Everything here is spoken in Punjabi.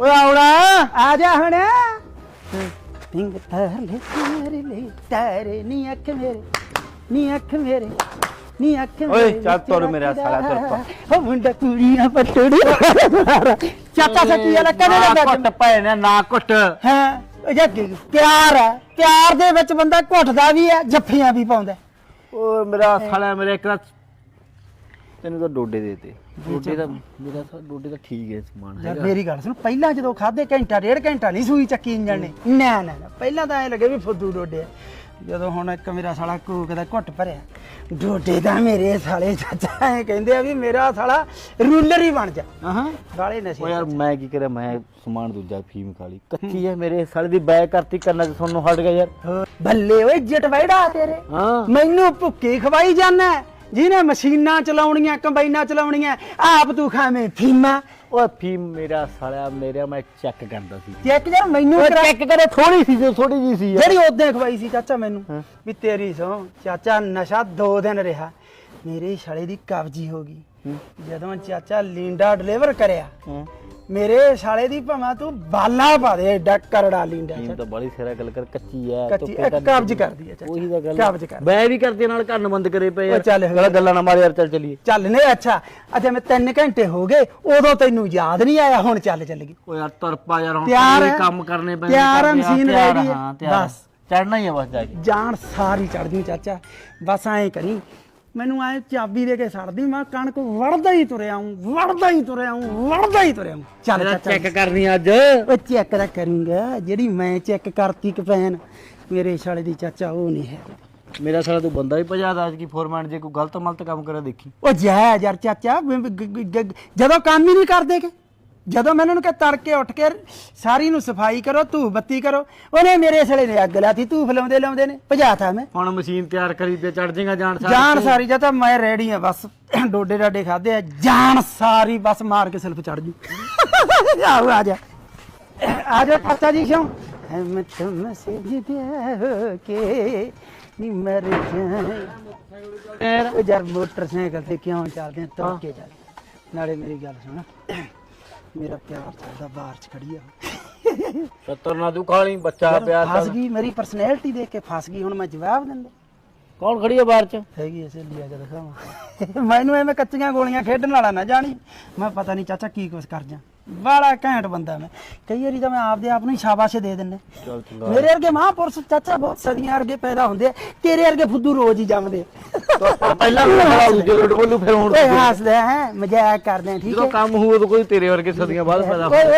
ਓਏ ਆਉਣਾ। ਆ ਜਾ ਹੁਣ। ਪਿੰਗ ਤਾਰ ਲੈ ਤਾਰੇ ਲੈ ਤਾਰੇ ਨੀ ਅੱਖ ਮੇਰੇ ਨੀ ਅੱਖ ਮੇਰੇ ਨੀ ਅੱਖ ਓਏ, ਚੱਲ ਤੁਰ ਮੇਰਾ ਸਾਲਾ, ਤੁਰ ਪਾ। ਹੋ ਮੁੰਡਾ ਕੁੜੀਆਂ ਪਟੜੀ। ਚਾਚਾ ਸੱਚੀ ਵਾਲਾ ਕਦੇ ਨਾ ਨਾ ਕੁੱਟ ਪਏ ਨੇ ਨਾ ਕੁੱਟ। ਹਾਂ ਉਹ ਜੇ ਪਿਆਰ ਹੈ ਪਿਆਰ ਦੇ ਵਿੱਚ ਬੰਦਾ ਘੁੱਟਦਾ ਵੀ ਹੈ ਜੱਫੀਆਂ ਵੀ ਪਾਉਂਦਾ। ਓਏ ਮੇਰਾ ਸਾਲਾ ਮੇਰੇ ਇੱਕ ਤੈਨੂੰ ਤਾਂ ਡੋਡੇ ਦੇਤੇ। ਡੋਡੇ ਦਾ ਮੇਰਾ ਤਾਂ ਡੋਡੇ ਦਾ ਠੀਕ ਹੈ ਸਮਾਨ ਯਾਰ ਹੈਗਾ। ਮੇਰੀ ਗੱਲ ਸੁਣ ਪਹਿਲਾਂ ਜਦੋਂ ਖਾਦੇ ਘੰਟਾ ਡੇਢ ਘੰਟਾ ਨਹੀਂ ਸੂਈ ਚੱਕੀ ਇੰਜਣ ਨੇ। ਨਾ ਨਾ ਨਾ ਪਹਿਲਾਂ ਤਾਂ ਐ ਲੱਗੇ ਵੀ ਫੁੱਦੂ ਡੋਡੇ। ਆ। ਜਦੋਂ ਹੁਣ ਇੱਕ ਮੇਰਾ ਸਾਲਾ ਕੂਕ ਦਾ ਘੁੱਟ ਭਰਿਆ ਡੋਡੇ ਦਾ ਮੇਰੇ ਸਾਲੇ ਚਾਚਾ ਐ ਕਹਿੰਦੇ ਆ ਵੀ ਮੇਰਾ ਸਾਲਾ ਰੂਲਰ ਹੀ ਬਣ ਜਾ। ਹਾਂ ਵਾਲੇ ਨਸ਼ੇ ਓ ਯਾਰ ਮੈਂ ਕੀ ਕਰਾਂ ਮੈਂ ਸਮਾਨ ਦੂਜਾ ਫੀਮ ਖਾਲੀ ਕੱਚੀ ਹੈ। ਮੇਰੇ ਸਾਲੇ ਦੀ ਬੈਗ ਕਰਤੀ ਕਰਨਾ ਤੇ ਤੁਹਾਨੂੰ ਹਟ ਗਿਆ ਯਾਰ। ਹੋਰ, ਬੱਲੇ ਓਏ ਜਟ ਵੈੜਾ ਤੇਰੇ। ਹਾਂ। ਮੈਨੂੰ ਭੁੱਕੀ ਖਵਾਈ ਜਾਣਾ ਜਿਹਨੇ ਮਸ਼ੀਨਾਂ ਚਲਾਉਣੀਆਂ ਕੰਬਾਈਨਾਂ ਚਲਾਉਣੀਆਂ ਆਪ ਤੂੰ ਖਾਵੇਂ ਫੀਮਾ। ਓਏ ਫੀਮ ਮੇਰਾ ਸਾਲਿਆ ਮੇਰਾ ਮੈਂ ਚੈੱਕ ਕਰਦਾ ਸੀ। ਚੈੱਕ ਯਾਰ ਮੈਨੂੰ ਓਏ ਕਰਾ- ਚੈੱਕ ਕਰੇ ਥੋੜੀ ਸੀ ਜੋ ਥੋੜੀ ਜੀ ਸੀ ਜਿਹੜੀ ਉਹਦੇ ਖਵਾਈ ਸੀ ਚਾਚਾ ਮੈਨੂੰ। ਵੀ ਤੇਰੀ ਸੋ ਚਾਚਾ ਨਸ਼ਾ ਦੋ ਦਿਨ ਰਿਹਾ। ਮੇਰੇ ਛਾਲੇ ਦੀ ਕਬਜੀ ਹੋ ਗਈ। ਜਦੋਂ ਚਾਚਾ ਲੀਂਡਾ ਡਿਲੀਵਰ ਕਰਿਆ ਮੇਰੇ ਛਾਲੇ ਦੀ ਭਾਵੇਂ ਤੂੰ ਬਾਲਾ ਪਾ ਦੇ ਐਡਾ ਕਰੜਾ ਲੀਂਡਾ ਫੀਮ ਤਾਂ ਬੜੀ ਸਿਰਾ ਗੱਲ ਕਰ ਕੱਚੀ ਹੈ ਕੱਚੀ ਤਾਂ ਕਬਜ ਕਰਦੀ ਚਾਚਾ। ਉਹੀ ਤਾਂ ਗੱਲ ਕਬਜ ਕਰ ਮੈਂ ਵੀ ਕਰਦੀ ਨਾਲ ਕੰਨ ਬੰਦ ਕਰੇ ਪਏ ਓਏ ਚੱਲ ਗੱਲ ਗੱਲਾਂ ਨਾ ਮਾਰ ਯਾਰ ਚੱਲ ਚਲੀਏ। ਚੱਲ ਨੇ ਅੱਛਾ। ਅੱਛਾ ਮੈਂ 3 ਘੰਟੇ ਹੋ ਗਏ ਉਦੋਂ ਤੈਨੂੰ ਯਾਦ ਨਹੀਂ ਆਇਆ ਹੁਣ ਚੱਲ ਚੱਲ ਗਈ। ਓ ਯਾਰ ਤਰਪਾ ਯਾਰ ਹੁਣ ਹੈ? ਕੰਮ ਕਰਨੇ ਪੈਣੇ ਤਿਆਰ ਆ, ਮਸ਼ੀਨ ਤਿਆਰ ਹੈ। ਬਸ। ਚੜਨਾ ਹੀ ਹੈ ਬਸ ਜਾ ਕੇ। ਜਾਨ ਸਾਰੀ ਚੜ ਜੂ ਚਾਚਾ। ਬਸ ਐਂ ਕਰੀ ਮੈਨੂੰ ਐ ਚਾਬੀ ਦੇ ਕੇ ਛੱਡਦੀ ਮੈਂ ਕਣਕ ਵੜਦਾ ਹੀ ਤੁਰਿਆ ਹੂੰ ਵੜਦਾ ਹੀ ਤੁਰਿਆ ਹੂੰ ਵੜਦਾ ਹੀ ਤੁਰਿਆ ਹੂੰ। ਚੱਲ ਚਾਚਾ ਚੈੱਕ ਕਰਨੀ ਅੱਜ। ਉਹ ਚੈੱਕ ਤਾਂ ਕਰੂੰਗਾ ਜਿਹੜੀ ਮੈਂ ਚੈੱਕ ਕਰਤੀ ਕਪੈਨ ਮੇਰੇ ਸਾਲੇ ਦੀ ਚਾਚਾ ਉਹ ਨਹੀਂ ਹੈ। ਮੇਰਾ ਸਾਲਾ ਤੂੰ ਬੰਦਾ ਹੀ ਭਜਾਦਾ ਅੱਜ ਕੀ ਫੋਰਮੈਨ ਜੇ ਕੋਈ ਗਲਤ ਮਲਤ ਕੰਮ ਕਰੇ ਦੇਖੀ। ਉਹ ਜੈ ਯਾਰ ਚਾਚਾ ਗ- ਗ- ਗ- ਗ- ਜਦੋਂ ਕੰਮ ਹੀ ਨਹੀਂ ਕਰਦੇ ਕਿ। ਜਦੋਂ ਮੈਂ ਉਹਨਾਂ ਨੂੰ ਕਿਹਾ ਤੜਕੇ ਉੱਠ ਕੇ ਸਾਰੀ ਨੂੰ ਸਫ਼ਾਈ ਕਰੋ ਧੂਫ ਬੱਤੀ ਕਰੋ ਉਹਨੇ ਮੇਰੇ ਸਾਲੇ ਨੇ ਅੱਗ ਲਾਤੀ ਧੂਫ ਲਾਉਂਦੇ ਲਾਉਂਦੇ ਨੇ ਭਜਾਤਾ ਮੈਂ। ਹੁਣ ਮਸ਼ੀਨ ਤਿਆਰ ਕਰੀ ਤੇ ਚੜ ਜਾਏਗਾ ਜਾਣ ਸਾਰ ਜਾਨ ਸਾਰੀ ਜਾਂ ਤਾਂ ਮੈਂ ਰੈਡੀ ਆ ਬਸ ਡੋਡੇ ਡਾਡੇ ਖਾਦੇ ਆ ਜਾਨ ਸਾਰੀ ਬਸ ਮਾਰ ਕੇ ਸਿਲਫ ਚੜ ਜੂ ਆਓ ਆ ਜਾ। ਆ ਜਾ ਚਾਚਾ ਜੀ ਕਿਉਂ? ਹਮ ਤੁਮ ਸੇ ਜਿਦਿਆ ਹੋ ਕੇ ਨੀ ਮਰ ਜਾਏ ਯਾਰ ਮੋਟਰਸਾਈਕਲ ਤੇ ਕਿਉਂ ਚੱਲਦੇ ਆ? ਤੁਰ ਕੇ ਚੱਲ। ਨਾਲੇ ਮੇਰੀ ਗੱਲ ਸੁਣ। ਮੇਰਾ ਪਿਆਰ ਚੱਲਦਾ ਬਾਹਰ ਚ ਖੜੀ ਆ। ਸੱਤਰ ਨਾ ਤੂੰ ਖਾਲੀ ਬੱਚਾ ਪਿਆ ਫਸ ਗਈ ਮੇਰੀ ਪਰਸਨੈਲਿਟੀ ਦੇਖ ਕੇ ਫਸ ਗਈ ਹੁਣ ਮੈਂ ਜਵਾਬ ਦਿੰਦਾ। ਕੌਣ ਖੜੀ ਹੈ ਬਾਹਰ ਚ? ਹੈਗੀ ਐ ਸਹੇਲੀ ਆ ਕੇ ਦਿਖਾਵਾਂ। ਮੈਨੂੰ ਐਵੇਂ ਕੱਚੀਆਂ ਗੋਲੀਆਂ ਖੇਡਣ ਵਾਲਾ ਨਾ ਜਾਣੀ। ਮੈਂ ਪਤਾ ਨਹੀਂ ਚਾਚਾ ਕੀ ਕੁਛ ਕਰ ਜਾ। ਬੜਾ ਘੈਂਟ ਬੰਦਾ ਮੈਂ। ਕਈ ਵਾਰੀ ਤਾਂ ਮੈਂ ਆਪਦੇ ਆਪ ਨੂੰ ਹੀ ਸ਼ਾਬਾਸ਼ ਦੇ ਦਿੰਦਾ। ਚੱਲ ਚੰਗਾ। ਮੇਰੇ ਵਰਗੇ ਮਹਾਂਪੁਰਸ਼ ਚਾਚਾ ਬਹੁਤ ਸਦੀਆਂ ਵਰਗੇ ਪੈਦਾ ਹੁੰਦੇ ਆ। ਤੇਰੇ ਵਰਗੇ ਫੁੱਦੂ ਰੋਜ਼ ਹੀ ਜੰਮਦੇ ਆ। ਪਹਿਲਾਂ ਰੋਡ ਬੋਲੂ ਫਿਰ ਹੁਣ ਓਏ ਹੱਸਦੇ ਹੈ ਮਜ਼ਾਕ ਕਰਦੇ ਆ ਠੀਕ ਜਦੋਂ ਹੈ? ਕੰਮ ਹੋਊ ਉਦੋਂ ਕੋਈ ਤੇਰੇ ਵਰਗੇ ਸਦੀਆਂ ਬਾਅਦ ਪੈਦਾ ਓਏ ਉਹਦੇ